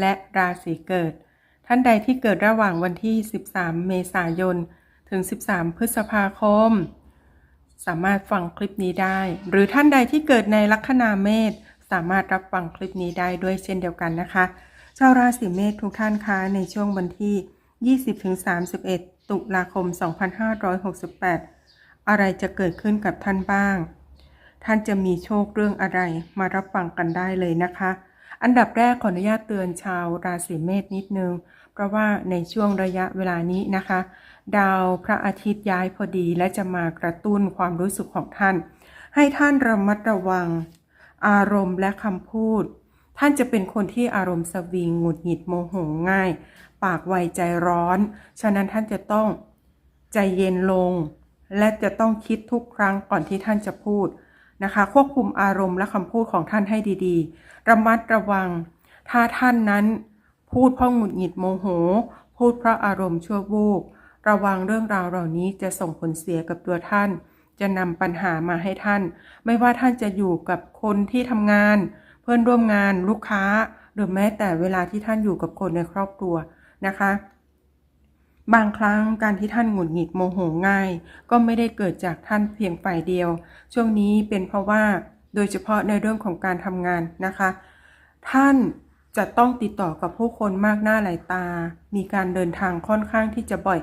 และราศีเกิด ท่านใดที่เกิดระหว่างวันที่ 13 เมษายน ถึง 13 พฤษภาคม สามารถฟังคลิปนี้ได้ หรือท่านใดที่เกิดในลัคนาเมษสามารถรับฟังคลิปนี้ได้ด้วยเช่นเดียวกันนะคะชาวราศีเมษทุกท่านคะในช่วงวันที่ 20-31 ตุลาคม 2568 อะไรจะเกิดขึ้นกับท่านบ้าง ท่านจะมีโชคเรื่องอะไรมารับฟังกันได้เลยนะคะ อันดับแรกขออนุญาตเตือนชาวราศีเมษนิดนึง เพราะว่าในช่วงระยะเวลานี้นะคะ ดาวพระอาทิตย์ย้ายพอดีและจะมากระตุ้นความรู้สึกของท่าน ให้ท่านระมัดระวัง อารมณ์และคำพูด ท่านจะเป็นคนที่อารมณ์สวิงหงุดหงิดโมโหง่าย ปากไวใจร้อน ฉะนั้นท่านจะต้องใจเย็นลง และจะต้องคิดทุกครั้งก่อนที่ท่านจะพูด นะคะ ควบคุมอารมณ์และคำพูดของท่านให้ดีๆ ระมัดระวัง ถ้าท่านนั้นพูดเพราะหงุดหงิดโมโห พูดเพราะอารมณ์ชั่ววูบระวังเรื่องราวเหล่านี้จะส่งผลเสียกับตัวท่าน จะนำปัญหามาให้ท่าน ไม่ว่าท่านจะอยู่กับคนที่ทำงาน เพื่อนร่วมงานลูกค้า หรือแม้แต่เวลาที่ท่านอยู่กับคนในครอบครัวนะคะ บางครั้งการที่ท่านหงุดหงิดโมโหง่าย ก็ไม่ได้เกิดจากท่านเพียงฝ่ายเดียว ช่วงนี้เป็นเพราะว่าโดยเฉพาะในเรื่องของการทำงานนะคะ ท่านจะต้องติดต่อกับผู้คนมากหน้าหลายตา มีการเดินทางค่อนข้างที่จะบ่อย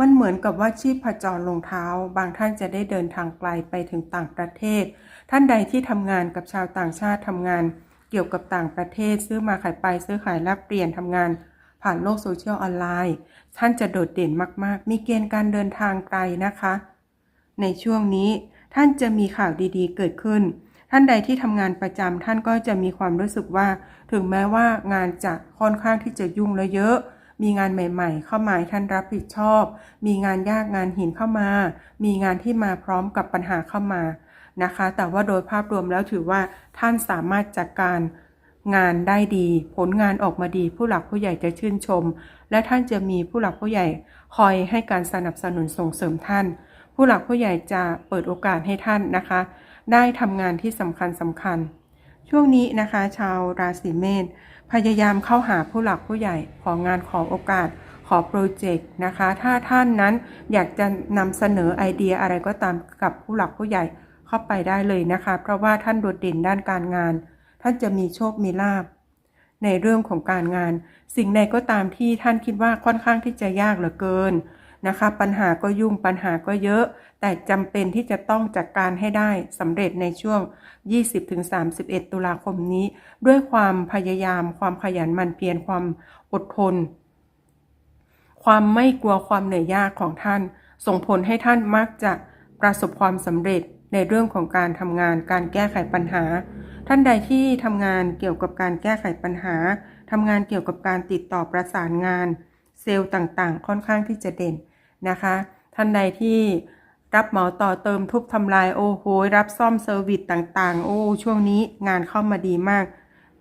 มันเหมือนกับว่าชีพจรลงเท้า บางท่านจะได้เดินทางไกลไปถึงต่างประเทศ ท่านใดที่ทำงานกับชาวต่างชาติทำงาน เกี่ยวกับต่างประเทศ ซื้อมาขายไปซื้อขายแลกเปลี่ยนทำงาน ผ่านโลกโซเชียลออนไลน์ ท่านจะโดดเด่นมาก ๆ มีเกณฑ์การเดินทางไกลนะคะ ในช่วงนี้ท่านจะมีข่าวดีๆ เกิดขึ้น ท่านใดที่ทำงานประจำท่านก็จะมีความรู้สึกว่า ถึงแม้ว่างานจะค่อนข้างที่จะยุ่งและเยอะ มีงานใหม่ ๆ เข้ามาท่านรับผิดชอบ มีงานยากงานหินเข้ามา มีงานที่มาพร้อมกับปัญหาเข้ามานะคะ แต่ว่าโดยภาพรวมแล้วถือว่าท่านสามารถจัดการ งานได้ดี ผลงานออกมาดีผู้หลักผู้ใหญ่จะชื่นชม และท่านจะมีผู้หลักผู้ใหญ่คอยให้การสนับสนุนส่งเสริมท่าน ผู้หลักผู้ใหญ่จะเปิดโอกาสให้ท่านนะคะ ได้ทำงานที่สำคัญสำคัญ ช่วงนี้นะคะ ชาวราศีเมษพยายามเข้าหาผู้หลักผู้ใหญ่ของานขอโอกาสขอโปรเจกต์นะคะ ถ้าท่านนั้นอยากจะนำเสนอไอเดียอะไรก็ตามกับผู้หลักผู้ใหญ่เข้าไปได้เลยนะคะ เพราะว่าท่านโดดเด่นด้านการงาน ท่านจะมีโชคมีลาภในเรื่องของการงาน สิ่งใดก็ตามที่ท่านคิดว่าค่อนข้างที่จะยากเหลือเกินนะคะ ปัญหาก็ยุ่งปัญหาก็เยอะ แต่จำเป็นที่จะต้องจัดการให้ได้สำเร็จในช่วง 20-31 ตุลาคมนี้ ด้วยความพยายาม ความขยันหมั่นเพียรความอดทน ความไม่กลัวความเหนื่อยยากของท่าน ส่งผลให้ท่านมักจะประสบความสำเร็จในเรื่องของการทำงานการแก้ไขปัญหา ท่านใดที่ทำงานเกี่ยวกับการแก้ไขปัญหาทำงานเกี่ยวกับการติดต่อประสานงาน เซลล์ต่างๆ ค่อนข้างที่จะเด่นนะคะ ท่านใดที่รับเหมาต่อเติมทุบทำลายโอ้โหรับซ่อมเซอร์วิสต่างๆ โอ้ช่วงนี้งานเข้ามาดีมาก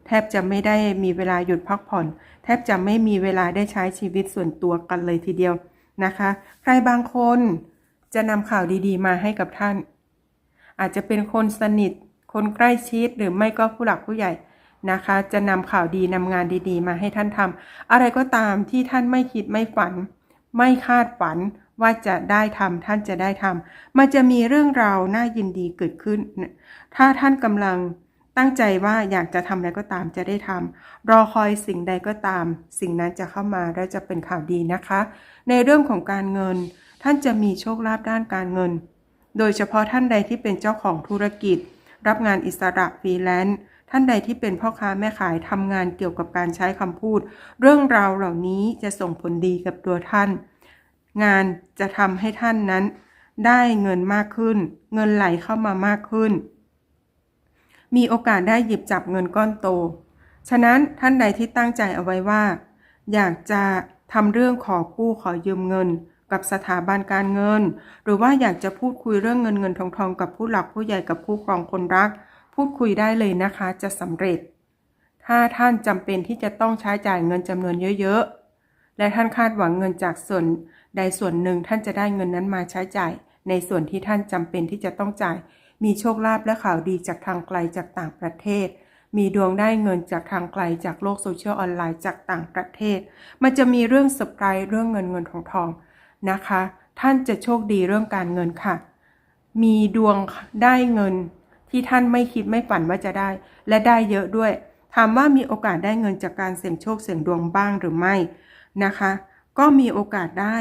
แทบจะไม่ได้มีเวลาหยุดพักผ่อน แทบจะไม่มีเวลาได้ใช้ชีวิตส่วนตัวกันเลยทีเดียวนะคะ ใครบางคนจะนำข่าวดีๆ มาให้กับท่าน อาจจะเป็นคนสนิท คนใกล้ชิดหรือไม่ก็ผู้หลักผู้ใหญ่นะคะ จะนำข่าวดีนำงานดีๆ มาให้ท่านทำอะไรก็ตามที่ท่านไม่คิดไม่ฝัน ไม่คาดฝันว่าจะได้ทำท่านจะได้ทำมันจะมีเรื่องราวน่ายินดีเกิดขึ้น ถ้าท่านกำลังตั้งใจว่าอยากจะทำอะไรก็ตามจะได้ทำรอคอยสิ่งใดก็ตาม สิ่งนั้นจะเข้ามาและจะเป็นข่าวดีนะคะ ในเรื่องของการเงิน ท่านจะมีโชคลาภด้านการเงิน โดยเฉพาะท่านใดที่เป็นเจ้าของธุรกิจ รับงานอิสระฟรีแลนซ์ท่านใดที่เป็นพ่อค้าแม่ขายทำงานเกี่ยวกับการใช้คำพูด เรื่องราวเหล่านี้จะส่งผลดีกับตัวท่าน งานจะทำให้ท่านนั้น ได้เงินมากขึ้น เงินไหลเข้ามามากขึ้น มีโอกาสได้หยิบจับเงินก้อนโต ฉะนั้นท่านใดที่ตั้งใจเอาไว้ว่า อยากจะทำเรื่องขอกู้ขอยืมเงิน กับสถาบันการเงิน หรือว่าอยากจะพูดคุยเรื่องเงินเงินทองทองกับผู้หลักผู้ใหญ่กับคู่ครองคนรัก พูดคุยได้เลยนะคะจะสำเร็จ ถ้าท่านจำเป็นที่จะต้องใช้จ่ายเงินจำนวนเยอะๆ และท่านคาดหวังเงินจากส่วนใดส่วนหนึ่งท่านจะได้เงินนั้นมาใช้จ่าย ในส่วนที่ท่านจำเป็นที่จะต้องจ่าย มีโชคลาภและข่าวดีจากทางไกลจากต่างประเทศมีดวงได้เงินจากทางไกลจากโลกโซเชียลออนไลน์จากต่างประเทศ มันจะมีเรื่องสปายเรื่องเงินเงินทองทอง นะคะ ท่านจะโชคดีเรื่องการเงินค่ะ มีดวงได้เงินที่ท่านไม่คิดไม่ฝันว่าจะได้ และได้เยอะด้วย ถามว่ามีโอกาสได้เงินจากการเสี่ยงโชคเสี่ยงดวงบ้างหรือไม่นะคะ ก็มีโอกาสได้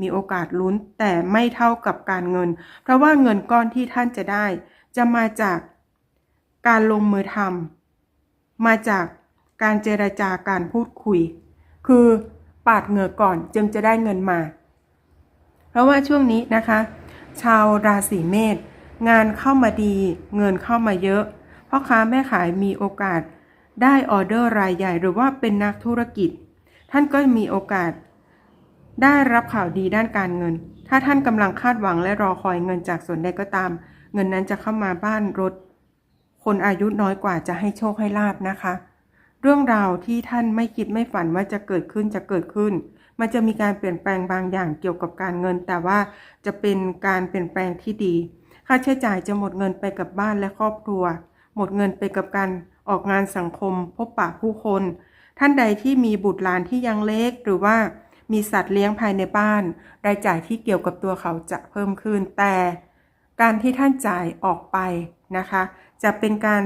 มีโอกาสลุ้นแต่ไม่เท่ากับการเงิน เพราะว่าเงินก้อนที่ท่านจะได้ จะมาจากการลงมือทำมาจากการเจรจาการพูดคุย คือปาดเหงื่อก่อนจึงจะได้เงินมา เพราะว่าช่วงนี้นะคะ ชาวราศีเมษงานเข้ามาดีเงินเข้ามาเยอะพ่อค้าแม่ขายมีโอกาสได้ออเดอร์รายใหญ่ หรือว่าเป็นนักธุรกิจ ท่านก็มีโอกาส ได้รับข่าวดีด้านการเงิน ถ้าท่านกำลังคาดหวังและรอคอยเงินจากส่วนใดก็ตาม เงินนั้นจะเข้ามาบ้านรถ คนอายุน้อยกว่าจะให้โชคให้ลาบนะคะ เรื่องราวที่ท่านไม่คิดไม่ฝันว่าจะเกิดขึ้นจะเกิดขึ้น มันจะมีการเปลี่ยนแปลงบางอย่างเกี่ยวกับการเงิน แต่ว่าจะเป็นการเปลี่ยนแปลงที่ดี ค่าใช้จ่ายจะหมดเงินไปกับบ้านและครอบครัว หมดเงินไปกับการออกงานสังคม พบปะผู้คน ท่านใดที่มีบุตรหลานที่ยังเล็กหรือว่ามีสัตว์เลี้ยงภายในบ้าน รายจ่ายที่เกี่ยวกับตัวเขาจะเพิ่มขึ้น แต่การที่ท่านจ่ายออกไปนะคะ จะเป็นการ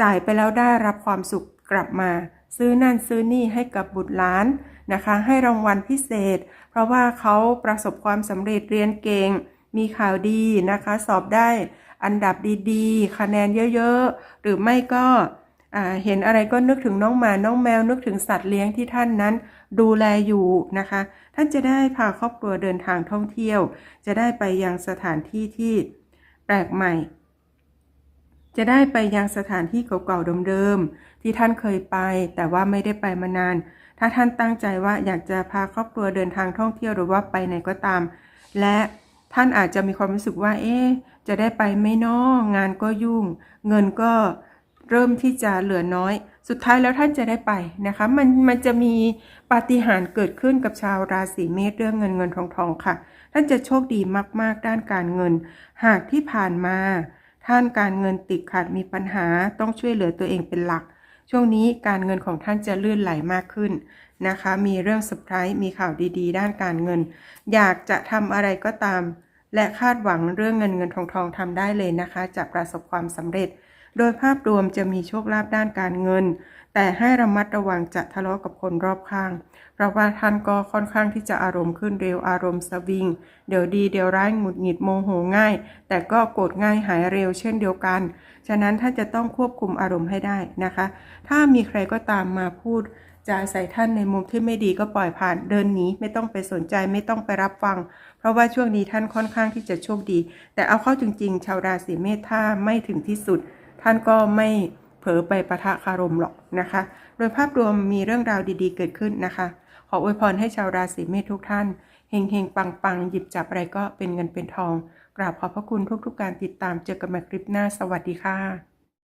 จ่ายไปแล้วได้รับความสุขกลับมา ซื้อนั่นซื้อนี่ให้กับบุตรหลาน นะคะ ให้รางวัลพิเศษ เพราะว่าเขาประสบความสำเร็จเรียนเก่ง มีข่าวดีนะคะ สอบได้อันดับดีๆ คะแนนเยอะๆ หรือไม่ก็เห็นอะไรก็นึกถึงน้องหมา น้องแมว นึกถึงสัตว์เลี้ยงที่ท่านนั้น ดูแลอยู่นะคะ ท่านจะได้พาครอบครัวเดินทางท่องเที่ยว จะได้ไปยังสถานที่ที่แปลกใหม่ จะได้ไปยังสถานที่เก่าๆเดิมๆที่ท่านเคยไป แต่ว่าไม่ได้ไปมานาน ถ้าท่านตั้งใจว่าอยากจะพาครอบครัวเดินทางท่องเที่ยวหรือว่าไปไหนก็ตาม และท่านอาจจะมีความรู้สึกว่า เอ๊ะจะได้ไปไหม่นองานก็ยุ่ง เงินก็เริ่มที่จะเหลือน้อย สุดท้ายแล้วท่านจะได้ไปนะคะ มันมันจะมีปาฏิหาริย์เกิดขึ้นกับชาวราศีเมษเรื่องเงินเงินทองทองค่ะ ท่านจะโชคดีมาก ๆ ด้านการเงิน หากที่ผ่านมา ท่านการเงินติดขัดมีปัญหาต้องช่วยเหลือตัวเองเป็นหลัก ช่วงนี้การเงินของท่านจะลื่นไหลมากขึ้นนะคะ มีเรื่องเซอร์ไพรส์มีข่าวดีๆ ด้านการเงิน อยากจะทำอะไรก็ตาม และคาดหวังเรื่องเงินเงินทองทองทำได้เลยนะคะ จะประสบความสำเร็จ โดยภาพรวมจะมีโชคลาภด้านการเงิน แต่ให้ระมัดระวังจะทะเลาะกับคนรอบข้าง เพราะว่าท่านก็ค่อนข้างที่จะอารมณ์ขึ้นเร็วอารมณ์สวิง เดี๋ยวดีเดี๋ยวร้ายหงุดหงิดโมโหง่าย แต่ก็โกรธง่ายหายเร็วเช่นเดียวกัน ฉะนั้นท่านจะต้องควบคุมอารมณ์ให้ได้นะคะ ถ้ามีใครก็ตามมาพูดจาใส่ท่านในมุมที่ไม่ดีก็ปล่อยผ่านเดินหนีไม่ต้องไปสนใจไม่ต้องไปรับฟัง เพราะว่าช่วงนี้ท่านค่อนข้างที่จะโชคดี แต่เอาเข้าจริงๆ ชาวราศีเมษถ้าไม่ถึงที่สุด ท่านก็ไม่เผลอไปประทะคารมหรอกนะคะ โดยภาพรวมมีเรื่องราวดีๆ เกิดขึ้นนะคะ ขออวยพรให้ชาวราศีเมษทุกท่านเฮงเฮงปังปังหยิบจับอะไรก็เป็นเงินเป็นทอง กราบขอบพระคุณทุกๆการติดตามเจอกันใหม่คลิปหน้าสวัสดีค่ะ